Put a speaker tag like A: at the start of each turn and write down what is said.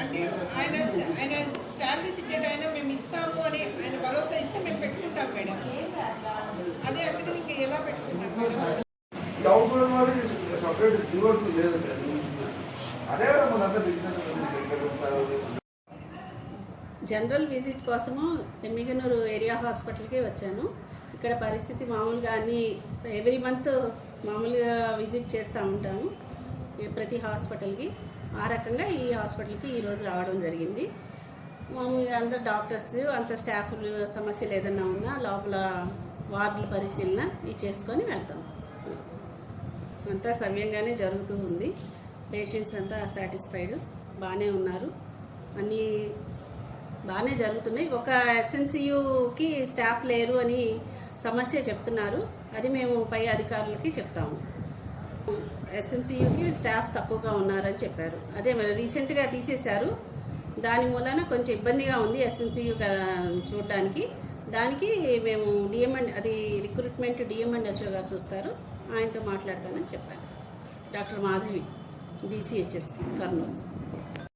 A: అంటే
B: ఆయన ఆయన శాలరీస్ ఇచ్చేట ఆయన మేము ఇస్తాము అని ఆయన భరోసా ఇస్తే మేము పెట్టుకుంటాం మేడం. అదే అందుకని ఇంకా ఎలా పెట్టుకుంటాం? మేడం
C: ఈ అవసరం వాళ్ళకి సపరేట్ జీవోట్లు లేదు అదే కదా మనంతా బిజినెస్
A: జనరల్ విజిట్ కోసము ఎమ్మిగనూరు ఏరియా హాస్పిటల్కి వచ్చాను. ఇక్కడ పరిస్థితి మామూలుగా అన్ని ఎవ్రీ మంత్ మామూలుగా విజిట్ చేస్తూ ఉంటాము. ప్రతి హాస్పిటల్కి ఆ రకంగా ఈ హాస్పిటల్కి ఈరోజు రావడం జరిగింది. మామూలుగా అందరు డాక్టర్స్ అంత స్టాఫ్లు సమస్యలు ఏదైనా ఉన్నా లోపల వార్డుల పరిశీలన ఇవి చేసుకొని వెళ్తాం. అంతా సవ్యంగానే జరుగుతూ ఉంది. పేషెంట్స్ అంతా సాటిస్ఫైడ్ బాగానే ఉన్నారు. అన్నీ బాగానే జరుగుతున్నాయి. ఒక ఎస్ఎన్సియుకి స్టాఫ్ లేరు అని సమస్య చెప్తున్నారు. అది మేము పై అధికారులకి చెప్తాము. ఎస్ఎన్సీయూకి స్టాఫ్ తక్కువగా ఉన్నారని చెప్పారు. అదే మరి రీసెంట్గా తీసేశారు. దాని మూలన కొంచెం ఇబ్బందిగా ఉంది ఎస్ఎన్సీయూ చూడడానికి. దానికి మేము డిఎంఎండ్ అది రిక్రూట్మెంట్ డిఎంఎండ్ హెచ్ఓ గారు చూస్తారు. ఆయనతో మాట్లాడతానని చెప్పారు. Doctor Madhavi DCHS Kurnool.